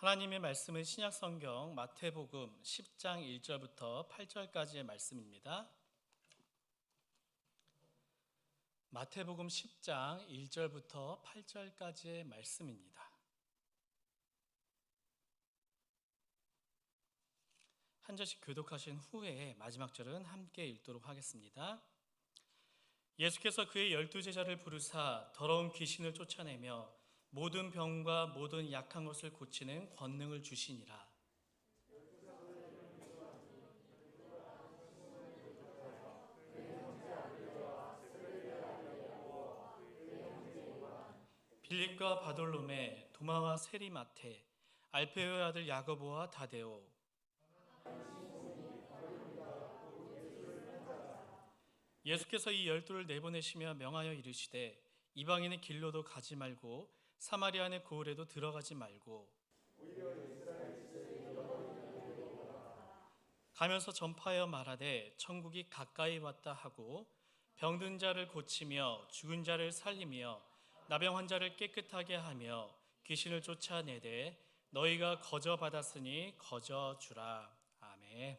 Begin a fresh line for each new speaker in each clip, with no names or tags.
하나님의 말씀은 신약 성경 마태복음 10장 1절부터 8절까지의 말씀입니다. 마태복음 10장 1절부터 8절까지의 말씀입니다. 한 절씩 교독하신 후에 마지막 절은 함께 읽도록 하겠습니다. 예수께서 그의 열두 제자를 부르사 더러운 귀신을 쫓아내며 모든 병과 모든 약한 것을 고치는 권능을 주시니라. 빌립과 바돌롬에 도마와 세리마테 알페오의 아들 야고보와 다데오 예수께서 이 열두를 내보내시며 명하여 이르시되 이방인의 길로도 가지 말고 사마리아의 고을에도 들어가지 말고 가면서 전파하여 말하되 천국이 가까이 왔다 하고 병든 자를 고치며 죽은 자를 살리며 나병 환자를 깨끗하게 하며 귀신을 쫓아내되 너희가 거저 받았으니 거저 주라 아멘.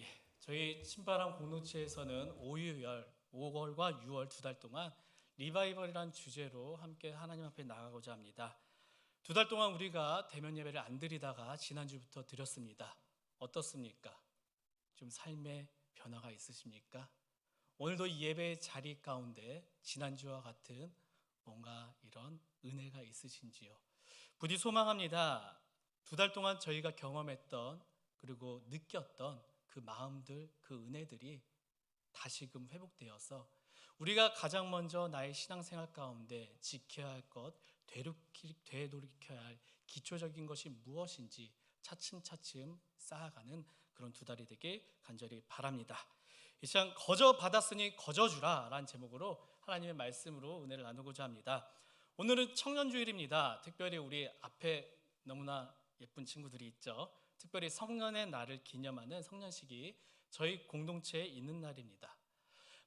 예, 저희 신바람 공동체에서는 5유열 5월과 6월 두 달 동안 리바이벌이란 주제로 함께 하나님 앞에 나가고자 합니다. 두 달 동안 우리가 대면 예배를 안 드리다가 지난주부터 드렸습니다. 어떻습니까? 좀 삶의 변화가 있으십니까? 오늘도 이 예배 자리 가운데 지난주와 같은 뭔가 이런 은혜가 있으신지요? 부디 소망합니다. 두 달 동안 저희가 경험했던 그리고 느꼈던 그 마음들, 그 은혜들이 다시금 회복되어서 우리가 가장 먼저 나의 신앙생활 가운데 지켜야 할 것, 되돌이켜야 할 기초적인 것이 무엇인지 차츰차츰 쌓아가는 그런 두 달이 되길 간절히 바랍니다. 이 시간 거저 받았으니 거저 주라라는 제목으로 하나님의 말씀으로 은혜를 나누고자 합니다. 오늘은 청년 주일입니다. 특별히 우리 앞에 너무나 예쁜 친구들이 있죠. 특별히 성년의 날을 기념하는 성년식이 저희 공동체에 있는 날입니다.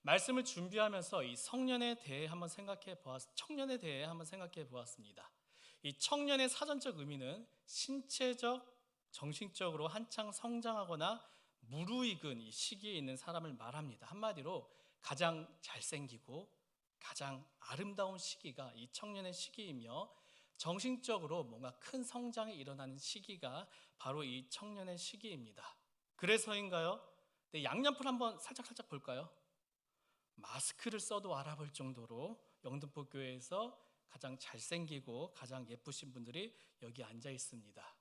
말씀을 준비하면서 이 성년에 대해 한번 생각해 보았 청년에 대해 한번 생각해 보았습니다. 이 청년의 사전적 의미는 신체적, 정신적으로 한창 성장하거나 무르익은 이 시기에 있는 사람을 말합니다. 한마디로 가장 잘생기고 가장 아름다운 시기가 이 청년의 시기이며 정신적으로 뭔가 큰 성장이 일어나는 시기가 바로 이 청년의 시기입니다. 그래서인가요? 네, 양옆을 한번 살짝 살짝 볼까요? 마스크를 써도 알아볼 정도로 영등포 교회에서 가장 잘생기고 가장 예쁘신 분들이 여기 앉아 있습니다.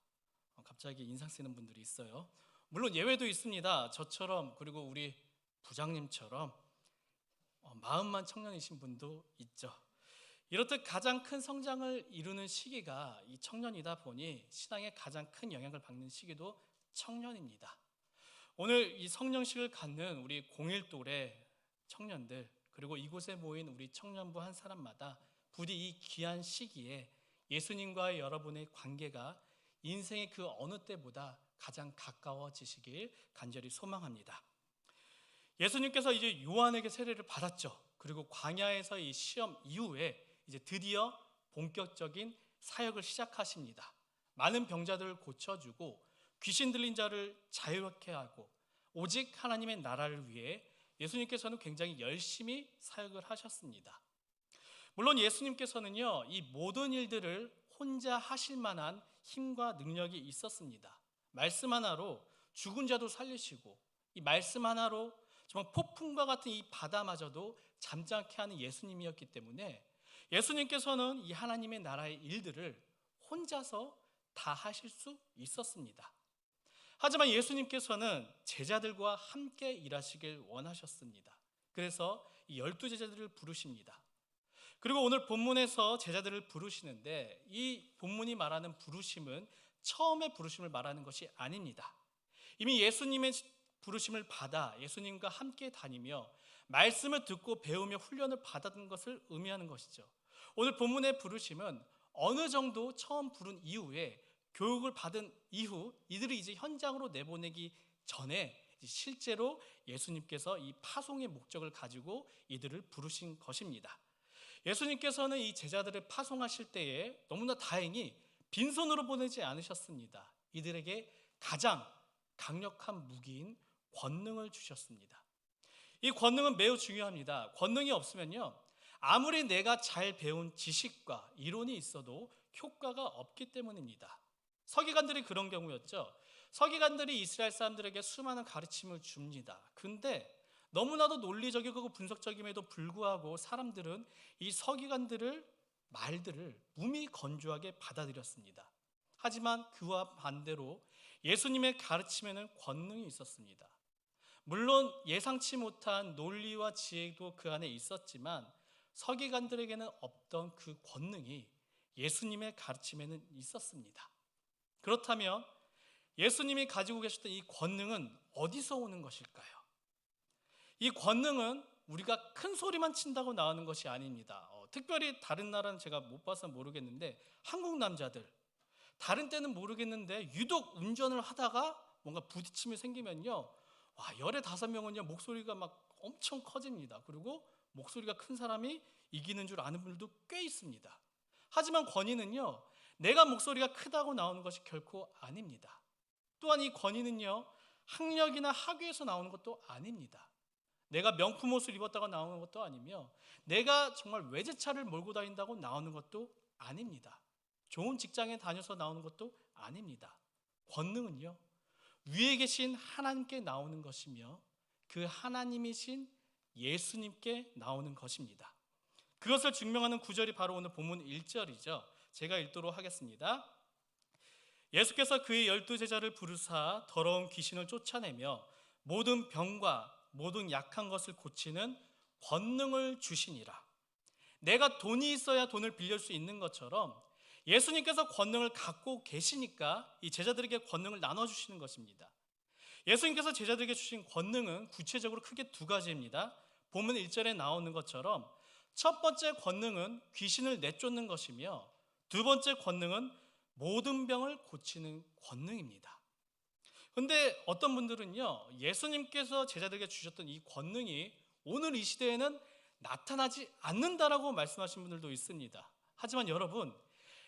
어, 갑자기 인상 쓰는 분들이 있어요. 물론 예외도 있습니다. 저처럼 그리고 우리 부장님처럼 어, 마음만 청년이신 분도 있죠. 이렇듯 가장 큰 성장을 이루는 시기가 이 청년이다 보니 신앙에 가장 큰 영향을 받는 시기도 청년입니다. 오늘 이 성령식을 갖는 우리 공일 또래 청년들 그리고 이곳에 모인 우리 청년부 한 사람마다 부디 이 귀한 시기에 예수님과의 여러분의 관계가 인생의 그 어느 때보다 가장 가까워지시길 간절히 소망합니다. 예수님께서 이제 요한에게 세례를 받았죠. 그리고 광야에서 이 시험 이후에 이제 드디어 본격적인 사역을 시작하십니다. 많은 병자들을 고쳐주고 귀신 들린 자를 자유롭게 하고 오직 하나님의 나라를 위해 예수님께서는 굉장히 열심히 사역을 하셨습니다. 물론 예수님께서는요, 이 모든 일들을 혼자 하실 만한 힘과 능력이 있었습니다. 말씀 하나로 죽은 자도 살리시고, 이 말씀 하나로 정말 폭풍과 같은 이 바다마저도 잠잠케 하는 예수님이었기 때문에 예수님께서는 이 하나님의 나라의 일들을 혼자서 다 하실 수 있었습니다. 하지만 예수님께서는 제자들과 함께 일하시길 원하셨습니다. 그래서 이 열두 제자들을 부르십니다. 그리고 오늘 본문에서 제자들을 부르시는데 이 본문이 말하는 부르심은 처음에 부르심을 말하는 것이 아닙니다. 이미 예수님의 부르심을 받아 예수님과 함께 다니며 말씀을 듣고 배우며 훈련을 받았던 것을 의미하는 것이죠. 오늘 본문의 부르심은 어느 정도 처음 부른 이후에 교육을 받은 이후 이들을 이제 현장으로 내보내기 전에 실제로 예수님께서 이 파송의 목적을 가지고 이들을 부르신 것입니다. 예수님께서는 이 제자들을 파송하실 때에 너무나 다행히 빈손으로 보내지 않으셨습니다. 이들에게 가장 강력한 무기인 권능을 주셨습니다. 이 권능은 매우 중요합니다. 권능이 없으면요. 아무리 내가 잘 배운 지식과 이론이 있어도 효과가 없기 때문입니다. 서기관들이 그런 경우였죠. 서기관들이 이스라엘 사람들에게 수많은 가르침을 줍니다. 근데 너무나도 논리적이고 분석적임에도 불구하고 사람들은 이 서기관들을 말들을 무미 건조하게 받아들였습니다. 하지만 그와 반대로 예수님의 가르침에는 권능이 있었습니다. 물론 예상치 못한 논리와 지혜도 그 안에 있었지만 서기관들에게는 없던 그 권능이 예수님의 가르침에는 있었습니다. 그렇다면 예수님이 가지고 계셨던 이 권능은 어디서 오는 것일까요? 이 권능은 우리가 큰 소리만 친다고 나오는 것이 아닙니다. 어, 특별히 다른 나라는 제가 못 봐서 모르겠는데 한국 남자들 다른 때는 모르겠는데 유독 운전을 하다가 뭔가 부딪힘이 생기면요. 와, 열에 다섯 명은요, 목소리가 막 엄청 커집니다. 그리고 목소리가 큰 사람이 이기는 줄 아는 분들도 꽤 있습니다. 하지만 권위는요, 내가 목소리가 크다고 나오는 것이 결코 아닙니다. 또한 이 권위는요, 학력이나 학위에서 나오는 것도 아닙니다. 내가 명품 옷을 입었다고 나오는 것도 아니며, 내가 정말 외제차를 몰고 다닌다고 나오는 것도 아닙니다. 좋은 직장에 다녀서 나오는 것도 아닙니다. 권능은요, 위에 계신 하나님께 나오는 것이며, 그 하나님이신 예수님께 나오는 것입니다. 그것을 증명하는 구절이 바로 오늘 본문 1절이죠. 제가 읽도록 하겠습니다. 예수께서 그의 열두 제자를 부르사 더러운 귀신을 쫓아내며 모든 병과 모든 약한 것을 고치는 권능을 주시니라. 내가 돈이 있어야 돈을 빌릴 수 있는 것처럼 예수님께서 권능을 갖고 계시니까 이 제자들에게 권능을 나눠 주시는 것입니다. 예수님께서 제자들에게 주신 권능은 구체적으로 크게 두 가지입니다. 본문 1절에 나오는 것처럼 첫 번째 권능은 귀신을 내쫓는 것이며 두 번째 권능은 모든 병을 고치는 권능입니다. 근데 어떤 분들은요, 예수님께서 제자들에게 주셨던 이 권능이 오늘 이 시대에는 나타나지 않는다라고 말씀하신 분들도 있습니다. 하지만 여러분,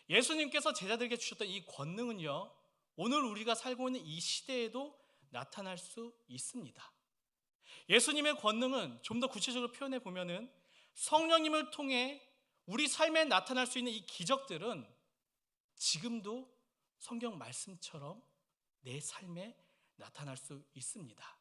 예수님께서 제자들에게 주셨던 이 권능은요, 오늘 우리가 살고 있는 이 시대에도 나타날 수 있습니다. 예수님의 권능은 좀 더 구체적으로 표현해 보면은 성령님을 통해 우리 삶에 나타날 수 있는 이 기적들은 지금도 성경 말씀처럼 내 삶에 나타날 수 있습니다.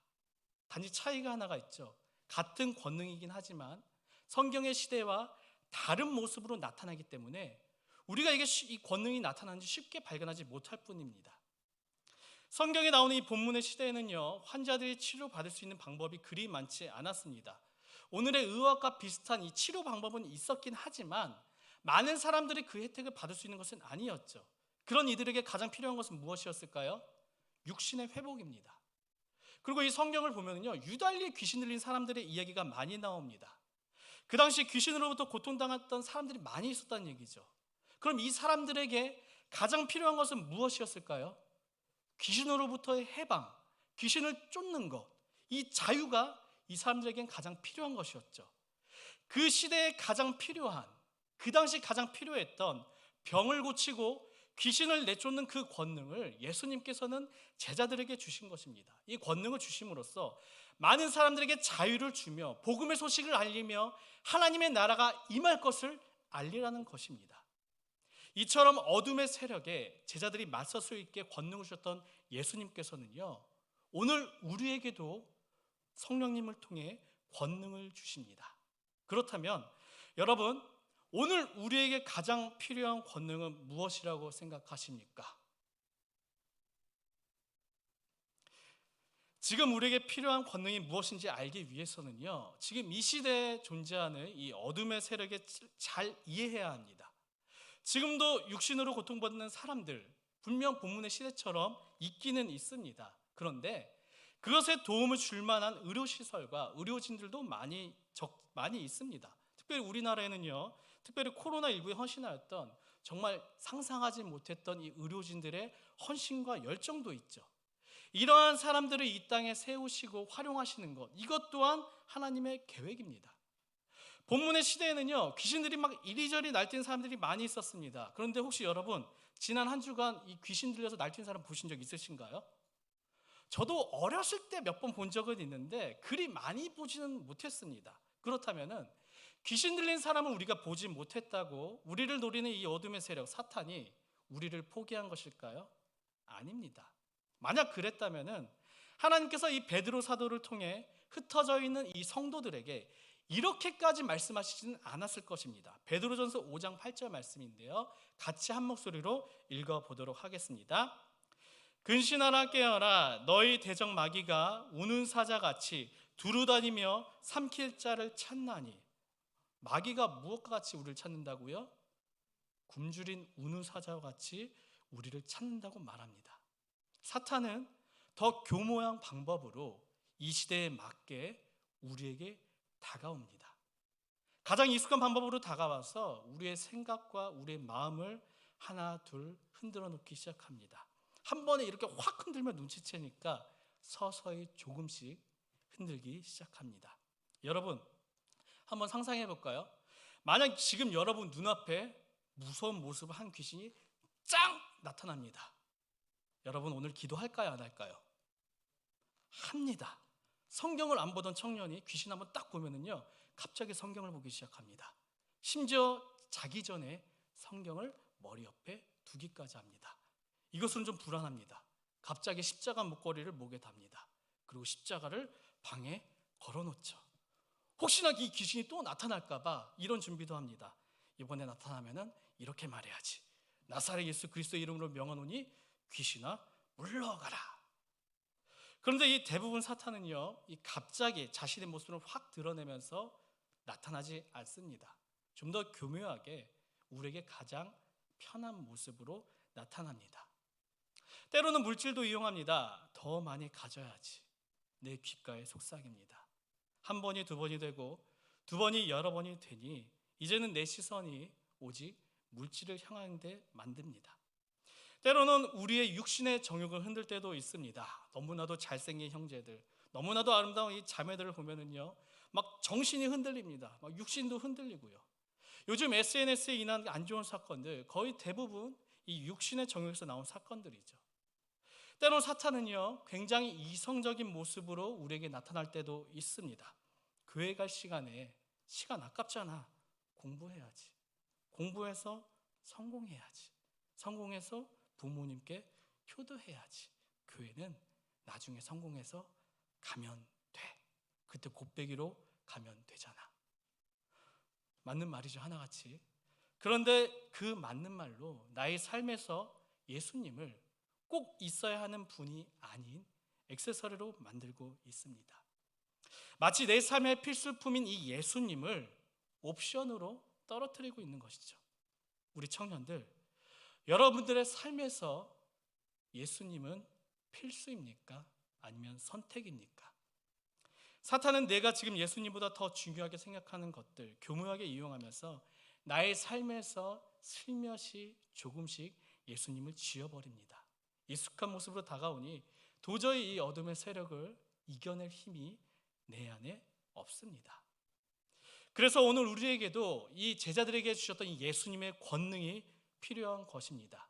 단지 차이가 하나가 있죠. 같은 권능이긴 하지만 성경의 시대와 다른 모습으로 나타나기 때문에 우리가 이게 이 권능이 나타나는지 쉽게 발견하지 못할 뿐입니다. 성경에 나오는 이 본문의 시대에는요, 환자들이 치료받을 수 있는 방법이 그리 많지 않았습니다. 오늘의 의학과 비슷한 이 치료 방법은 있었긴 하지만 많은 사람들이 그 혜택을 받을 수 있는 것은 아니었죠. 그런 이들에게 가장 필요한 것은 무엇이었을까요? 육신의 회복입니다. 그리고 이 성경을 보면요, 유달리 귀신 들린 사람들의 이야기가 많이 나옵니다. 그 당시 귀신으로부터 고통당했던 사람들이 많이 있었다는 얘기죠. 그럼 이 사람들에게 가장 필요한 것은 무엇이었을까요? 귀신으로부터의 해방, 귀신을 쫓는 것, 이 자유가 이 사람들에겐 가장 필요한 것이었죠. 그 시대에 가장 필요한, 그 당시 가장 필요했던 병을 고치고 귀신을 내쫓는 그 권능을 예수님께서는 제자들에게 주신 것입니다. 이 권능을 주심으로써 많은 사람들에게 자유를 주며 복음의 소식을 알리며 하나님의 나라가 임할 것을 알리라는 것입니다. 이처럼 어둠의 세력에 제자들이 맞설 수 있게 권능을 주셨던 예수님께서는요, 오늘 우리에게도 성령님을 통해 권능을 주십니다. 그렇다면 여러분, 오늘 우리에게 가장 필요한 권능은 무엇이라고 생각하십니까? 지금 우리에게 필요한 권능이 무엇인지 알기 위해서는요, 지금 이 시대에 존재하는 이 어둠의 세력에 잘 이해해야 합니다. 지금도 육신으로 고통받는 사람들, 분명 본문의 시대처럼 있기는 있습니다. 그런데 그것에 도움을 줄 만한 의료 시설과 의료진들도 많이, 적, 많이 있습니다. 특별히 우리나라에는요, 특별히 코로나 19에 헌신하였던 정말 상상하지 못했던 이 의료진들의 헌신과 열정도 있죠. 이러한 사람들을 이 땅에 세우시고 활용하시는 것, 이것 또한 하나님의 계획입니다. 본문의 시대에는요, 귀신들이 막 이리저리 날뛰는 사람들이 많이 있었습니다. 그런데 혹시 여러분, 지난 한 주간 이 귀신 들려서 날뛴 사람 보신 적 있으신가요? 저도 어렸을 때 몇 번 본 적은 있는데 그리 많이 보지는 못했습니다. 그렇다면은 귀신 들린 사람을 우리가 보지 못했다고 우리를 노리는 이 어둠의 세력 사탄이 우리를 포기한 것일까요? 아닙니다. 만약 그랬다면은 하나님께서 이 베드로 사도를 통해 흩어져 있는 이 성도들에게 이렇게까지 말씀하시지는 않았을 것입니다. 베드로전서 5장 8절 말씀인데요. 같이 한 목소리로 읽어 보도록 하겠습니다. 근신하라 깨어라 너희 대적 마귀가 우는 사자같이 두루다니며 삼킬 자를 찾나니 마귀가 무엇과 같이 우리를 찾는다고요? 굶주린 우는 사자와 같이 우리를 찾는다고 말합니다. 사탄은 더 교모한 방법으로 이 시대에 맞게 우리에게 다가옵니다. 가장 익숙한 방법으로 다가와서 우리의 생각과 우리의 마음을 하나 둘 흔들어 놓기 시작합니다. 한 번에 이렇게 확 흔들면 눈치채니까 서서히 조금씩 흔들기 시작합니다. 여러분, 한번 상상해 볼까요? 만약 지금 여러분 눈앞에 무서운 모습을 한 귀신이 짱 나타납니다. 여러분 오늘 기도할까요? 안 할까요? 합니다. 성경을 안 보던 청년이 귀신 한번 딱 보면은요, 갑자기 성경을 보기 시작합니다. 심지어 자기 전에 성경을 머리 옆에 두기까지 합니다. 이것은 좀 불안합니다. 갑자기 십자가 목걸이를 목에 답니다. 그리고 십자가를 방에 걸어놓죠. 혹시나 이 귀신이 또 나타날까봐 이런 준비도 합니다. 이번에 나타나면은 이렇게 말해야지. 나사렛 예수 그리스도 이름으로 명하노니 귀신아 물러가라. 그런데 이 대부분 사탄은요, 이 갑자기 자신의 모습을 확 드러내면서 나타나지 않습니다. 좀 더 교묘하게 우리에게 가장 편한 모습으로 나타납니다. 때로는 물질도 이용합니다. 더 많이 가져야지. 내 귓가에 속삭입니다. 한 번이 두 번이 되고 두 번이 여러 번이 되니 이제는 내 시선이 오직 물질을 향하는 데 만듭니다. 때로는 우리의 육신의 정욕을 흔들 때도 있습니다. 너무나도 잘생긴 형제들, 너무나도 아름다운 이 자매들을 보면은요, 막 정신이 흔들립니다. 막 육신도 흔들리고요. 요즘 SNS에 인한 안 좋은 사건들 거의 대부분 이 육신의 정욕에서 나온 사건들이죠. 때론 사탄은요, 굉장히 이성적인 모습으로 우리에게 나타날 때도 있습니다. 교회 갈 시간에 시간 아깝잖아. 공부해야지. 공부해서 성공해야지. 성공해서 부모님께 효도해야지. 교회는 나중에 성공해서 가면 돼. 그때 곱빼기로 가면 되잖아. 맞는 말이죠, 하나같이. 그런데 그 맞는 말로 나의 삶에서 예수님을 꼭 있어야 하는 분이 아닌 액세서리로 만들고 있습니다. 마치 내 삶의 필수품인 이 예수님을 옵션으로 떨어뜨리고 있는 것이죠. 우리 청년들, 여러분들의 삶에서 예수님은 필수입니까? 아니면 선택입니까? 사탄은 내가 지금 예수님보다 더 중요하게 생각하는 것들 교묘하게 이용하면서 나의 삶에서 슬며시 조금씩 예수님을 지워버립니다. 익숙한 모습으로 다가오니 도저히 이 어둠의 세력을 이겨낼 힘이 내 안에 없습니다. 그래서 오늘 우리에게도 이 제자들에게 주셨던 이 예수님의 권능이 필요한 것입니다.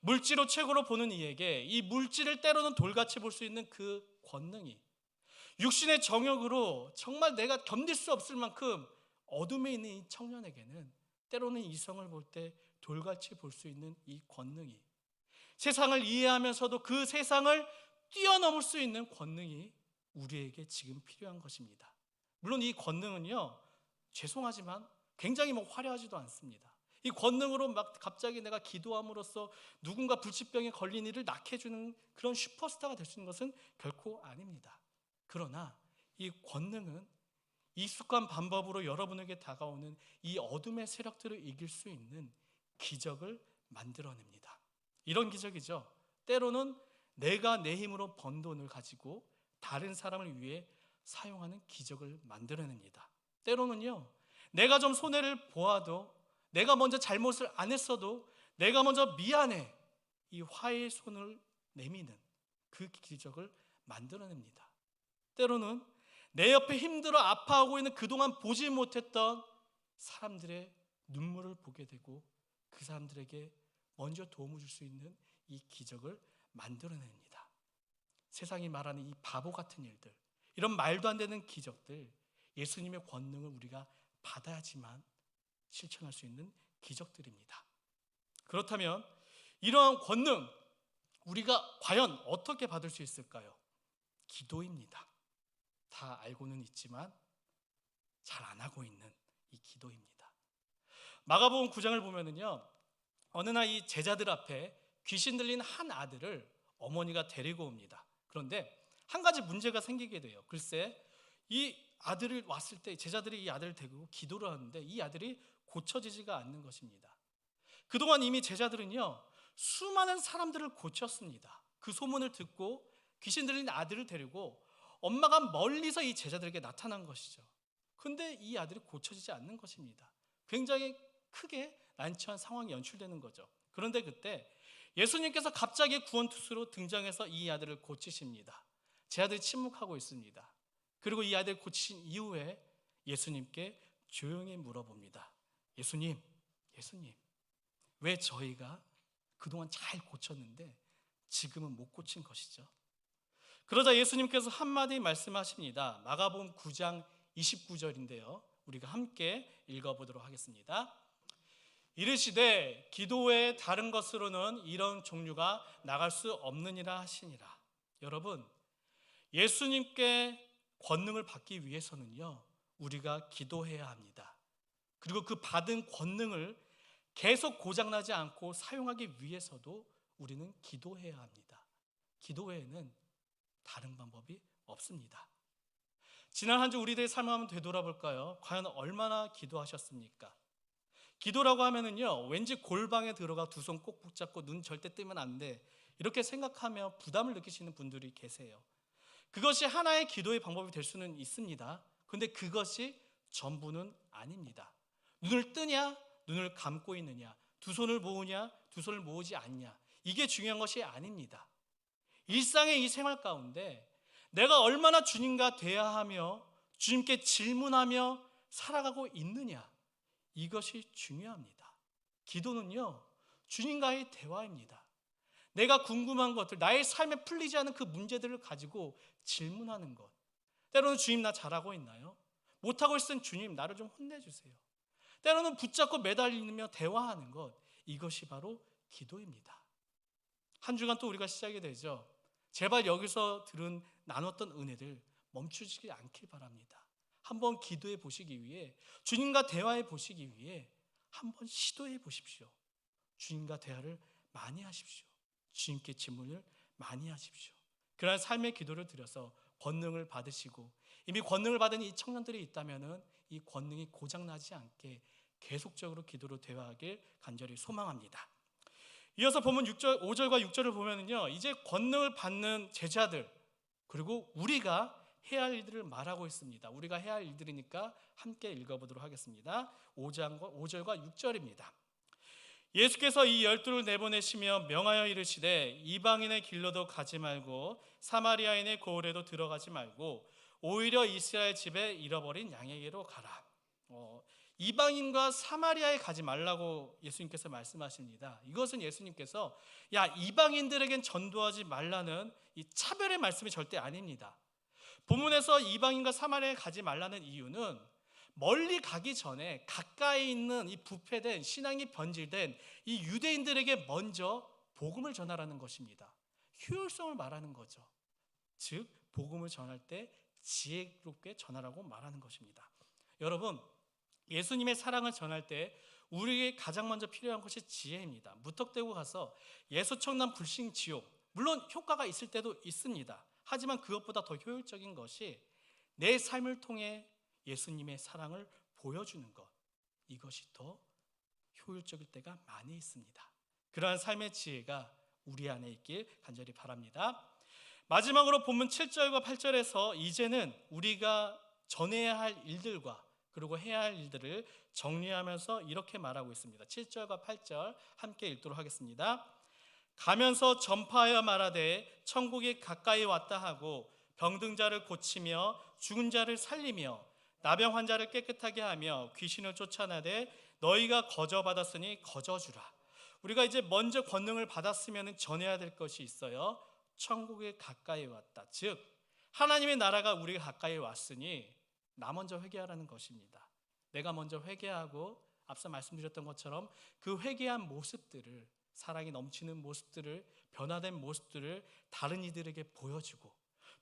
물질로 최고로 보는 이에게 이 물질을 때로는 돌같이 볼 수 있는 그 권능이 육신의 정욕으로 정말 내가 견딜 수 없을 만큼 어둠에 있는 이 청년에게는 때로는 이성을 볼 때 돌같이 볼 수 있는 이 권능이 세상을 이해하면서도 그 세상을 뛰어넘을 수 있는 권능이 우리에게 지금 필요한 것입니다. 물론 이 권능은요, 죄송하지만 굉장히 뭐 화려하지도 않습니다. 이 권능으로 막 갑자기 내가 기도함으로써 누군가 불치병에 걸린 이를 낫게 해주는 그런 슈퍼스타가 될 수 있는 것은 결코 아닙니다. 그러나 이 권능은 익숙한 방법으로 여러분에게 다가오는 이 어둠의 세력들을 이길 수 있는 기적을 만들어냅니다. 이런 기적이죠. 때로는 내가 내 힘으로 번 돈을 가지고 다른 사람을 위해 사용하는 기적을 만들어냅니다. 때로는요, 내가 좀 손해를 보아도 내가 먼저 잘못을 안 했어도 내가 먼저 미안해 이 화해의 손을 내미는 그 기적을 만들어냅니다. 때로는 내 옆에 힘들어 아파하고 있는 그동안 보지 못했던 사람들의 눈물을 보게 되고 그 사람들에게 먼저 도움을 줄 수 있는 이 기적을 만들어냅니다. 세상이 말하는 이 바보 같은 일들, 이런 말도 안 되는 기적들, 예수님의 권능을 우리가 받아야지만 실천할 수 있는 기적들입니다. 그렇다면 이러한 권능 우리가 과연 어떻게 받을 수 있을까요? 기도입니다. 다 알고는 있지만 잘 안 하고 있는 이 기도입니다. 마가복음 9장을 보면은요. 어느 날 이 제자들 앞에 귀신 들린 한 아들을 어머니가 데리고 옵니다. 그런데 한 가지 문제가 생기게 돼요. 글쎄 이 아들을 왔을 때 제자들이 이 아들을 데리고 기도를 하는데 이 아들이 고쳐지지가 않는 것입니다. 그동안 이미 제자들은요 수많은 사람들을 고쳤습니다. 그 소문을 듣고 귀신 들린 아들을 데리고 엄마가 멀리서 이 제자들에게 나타난 것이죠. 근데 이 아들이 고쳐지지 않는 것입니다. 굉장히 크게 난처한 상황이 연출되는 거죠. 그런데 그때 예수님께서 갑자기 구원투수로 등장해서 이 아들을 고치십니다. 제 아들이 침묵하고 있습니다. 그리고 이 아들 고치신 이후에 예수님께 조용히 물어봅니다. 예수님, 예수님, 왜 저희가 그동안 잘 고쳤는데 지금은 못 고친 것이죠? 그러자 예수님께서 한마디 말씀하십니다. 마가복음 9장 29절인데요. 우리가 함께 읽어보도록 하겠습니다. 이르시되 기도 외에 다른 것으로는 이런 종류가 나갈 수 없느니라 하시니라. 여러분, 예수님께 권능을 받기 위해서는요, 우리가 기도해야 합니다. 그리고 그 받은 권능을 계속 고장나지 않고 사용하기 위해서도 우리는 기도해야 합니다. 기도 외에는 다른 방법이 없습니다. 지난 한 주 우리들의 삶을 한번 되돌아볼까요? 과연 얼마나 기도하셨습니까? 기도라고 하면은요, 왠지 골방에 들어가 두 손 꼭 붙잡고 눈 절대 뜨면 안 돼. 이렇게 생각하며 부담을 느끼시는 분들이 계세요. 그것이 하나의 기도의 방법이 될 수는 있습니다. 근데 그것이 전부는 아닙니다. 눈을 뜨냐, 눈을 감고 있느냐, 두 손을 모으냐, 두 손을 모으지 않냐. 이게 중요한 것이 아닙니다. 일상의 이 생활 가운데 내가 얼마나 주님과 대화하며 주님께 질문하며 살아가고 있느냐. 이것이 중요합니다. 기도는요, 주님과의 대화입니다. 내가 궁금한 것들, 나의 삶에 풀리지 않은 그 문제들을 가지고 질문하는 것. 때로는 주님 나 잘하고 있나요? 못하고 있으면 주님 나를 좀 혼내주세요. 때로는 붙잡고 매달리며 대화하는 것. 이것이 바로 기도입니다. 한 주간 또 우리가 시작이 되죠. 제발 여기서 들은 나눴던 은혜들 멈추지 않길 바랍니다. 한번 기도해 보시기 위해 주님과 대화해 보시기 위해 한번 시도해 보십시오. 주님과 대화를 많이 하십시오. 주님께 질문을 많이 하십시오. 그러한 삶의 기도를 드려서 권능을 받으시고 이미 권능을 받은 이 청년들이 있다면은 이 권능이 고장 나지 않게 계속적으로 기도로 대화하길 간절히 소망합니다. 이어서 보면 6절, 5절과 6절을 보면은요, 이제 권능을 받는 제자들, 그리고 우리가 해야 할 일들을 말하고 있습니다. 우리가 해야 할 일들이니까 함께 읽어보도록 하겠습니다. 5장과, 5절과 6절입니다. 예수께서 이 열두를 내보내시며 명하여 이르시되 이방인의 길로도 가지 말고 사마리아인의 고을에도 들어가지 말고 오히려 이스라엘 집에 잃어버린 양에게로 가라. 어, 이방인과 사마리아에 가지 말라고 예수님께서 말씀하십니다. 이것은 예수님께서 야 이방인들에겐 전도하지 말라는 이 차별의 말씀이 절대 아닙니다. 본문에서 이방인과 사마리아에 가지 말라는 이유는 멀리 가기 전에 가까이 있는 이 부패된 신앙이 변질된 이 유대인들에게 먼저 복음을 전하라는 것입니다. 효율성을 말하는 거죠. 즉 복음을 전할 때 지혜롭게 전하라고 말하는 것입니다. 여러분 예수님의 사랑을 전할 때 우리에게 가장 먼저 필요한 것이 지혜입니다. 무턱대고 가서 예수청난 불신 지옥 물론 효과가 있을 때도 있습니다. 하지만 그것보다 더 효율적인 것이 내 삶을 통해 예수님의 사랑을 보여주는 것 이것이 더 효율적일 때가 많이 있습니다. 그러한 삶의 지혜가 우리 안에 있길 간절히 바랍니다. 마지막으로 본문 7절과 8절에서 이제는 우리가 전해야 할 일들과 그리고 해야 할 일들을 정리하면서 이렇게 말하고 있습니다. 7절과 8절 함께 읽도록 하겠습니다. 가면서 전파하여 말하되 천국이 가까이 왔다 하고 병든 자를 고치며 죽은 자를 살리며 나병 환자를 깨끗하게 하며 귀신을 쫓아내되 너희가 거저 받았으니 거저 주라. 우리가 이제 먼저 권능을 받았으면 전해야 될 것이 있어요. 천국에 가까이 왔다. 즉 하나님의 나라가 우리가 가까이 왔으니 나 먼저 회개하라는 것입니다. 내가 먼저 회개하고 앞서 말씀드렸던 것처럼 그 회개한 모습들을 사랑이 넘치는 모습들을 변화된 모습들을 다른 이들에게 보여주고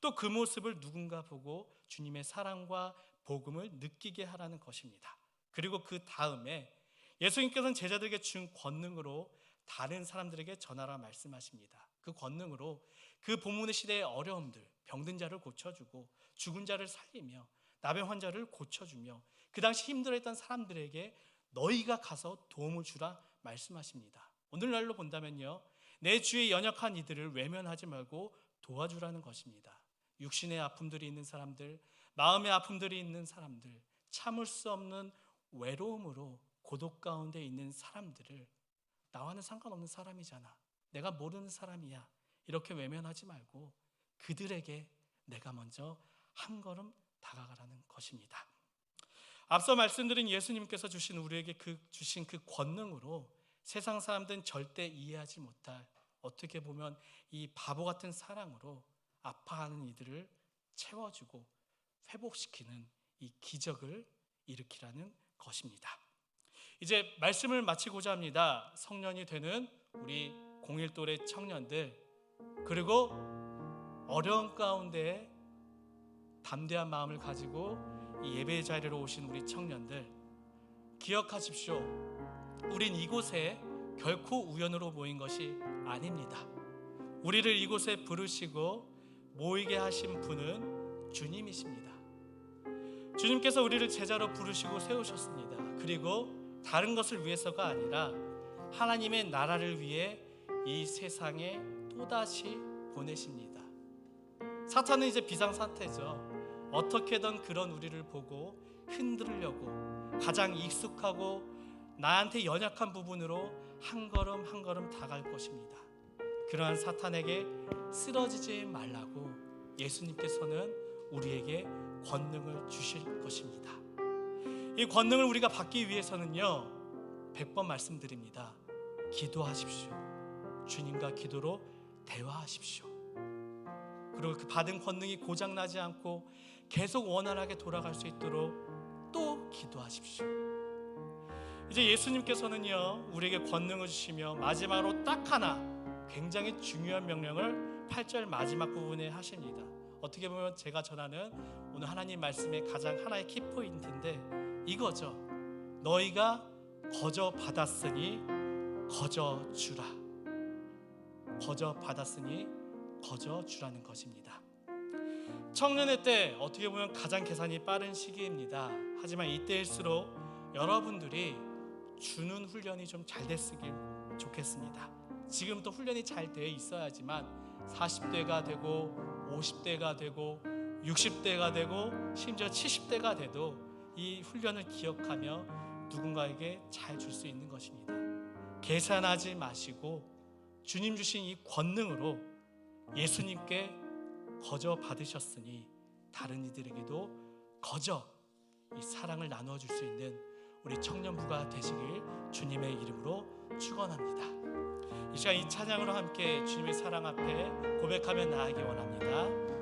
또 그 모습을 누군가 보고 주님의 사랑과 복음을 느끼게 하라는 것입니다. 그리고 그 다음에 예수님께서는 제자들에게 준 권능으로 다른 사람들에게 전하라 말씀하십니다. 그 권능으로 그 본문의 시대의 어려움들, 병든 자를 고쳐주고 죽은 자를 살리며 나병 환자를 고쳐주며 그 당시 힘들어했던 사람들에게 너희가 가서 도움을 주라 말씀하십니다. 오늘날로 본다면요. 내 주위에 연약한 이들을 외면하지 말고 도와주라는 것입니다. 육신의 아픔들이 있는 사람들, 마음의 아픔들이 있는 사람들, 참을 수 없는 외로움으로 고독 가운데 있는 사람들을 나와는 상관없는 사람이잖아. 내가 모르는 사람이야. 이렇게 외면하지 말고 그들에게 내가 먼저 한 걸음 다가가라는 것입니다. 앞서 말씀드린 예수님께서 주신 우리에게 그 주신 그 권능으로 세상 사람들은 절대 이해하지 못할 어떻게 보면 이 바보 같은 사랑으로 아파하는 이들을 채워주고 회복시키는 이 기적을 일으키라는 것입니다. 이제 말씀을 마치고자 합니다. 성년이 되는 우리 01돌의 청년들 그리고 어려운 가운데 담대한 마음을 가지고 이 예배 자리로 오신 우리 청년들 기억하십시오. 우린 이곳에 결코 우연으로 모인 것이 아닙니다. 우리를 이곳에 부르시고 모이게 하신 분은 주님이십니다. 주님께서 우리를 제자로 부르시고 세우셨습니다. 그리고 다른 것을 위해서가 아니라 하나님의 나라를 위해 이 세상에 또다시 보내십니다. 사탄은 이제 비상사태죠. 어떻게든 그런 우리를 보고 흔들려고 가장 익숙하고 나한테 연약한 부분으로 한 걸음 한 걸음 다갈 것입니다. 그러한 사탄에게 쓰러지지 말라고 예수님께서는 우리에게 권능을 주실 것입니다. 이 권능을 우리가 받기 위해서는요, 100번 말씀드립니다. 기도하십시오. 주님과 기도로 대화하십시오. 그리고 그 받은 권능이 고장나지 않고 계속 원활하게 돌아갈 수 있도록 또 기도하십시오. 이제 예수님께서는요, 우리에게 권능을 주시며 마지막으로 딱 하나 굉장히 중요한 명령을 8절 마지막 부분에 하십니다. 어떻게 보면 제가 전하는 오늘 하나님 말씀의 가장 하나의 키포인트인데 이거죠. 너희가 거저 받았으니 거저 주라. 거저 받았으니 거저 주라는 것입니다. 청년의 때 어떻게 보면 가장 계산이 빠른 시기입니다. 하지만 이때일수록 여러분들이 주는 훈련이 좀 잘 됐으길 좋겠습니다. 지금도 훈련이 잘 되어 있어야지만 40대가 되고 50대가 되고 60대가 되고 심지어 70대가 돼도 이 훈련을 기억하며 누군가에게 잘 줄 수 있는 것입니다. 계산하지 마시고 주님 주신 이 권능으로 예수님께 거저 받으셨으니 다른 이들에게도 거저 이 사랑을 나누어 줄 수 있는 우리 청년부가 되시길 주님의 이름으로 축원합니다. 이 시간 이 찬양으로 함께 주님의 사랑 앞에 고백하며 나아가기 원합니다.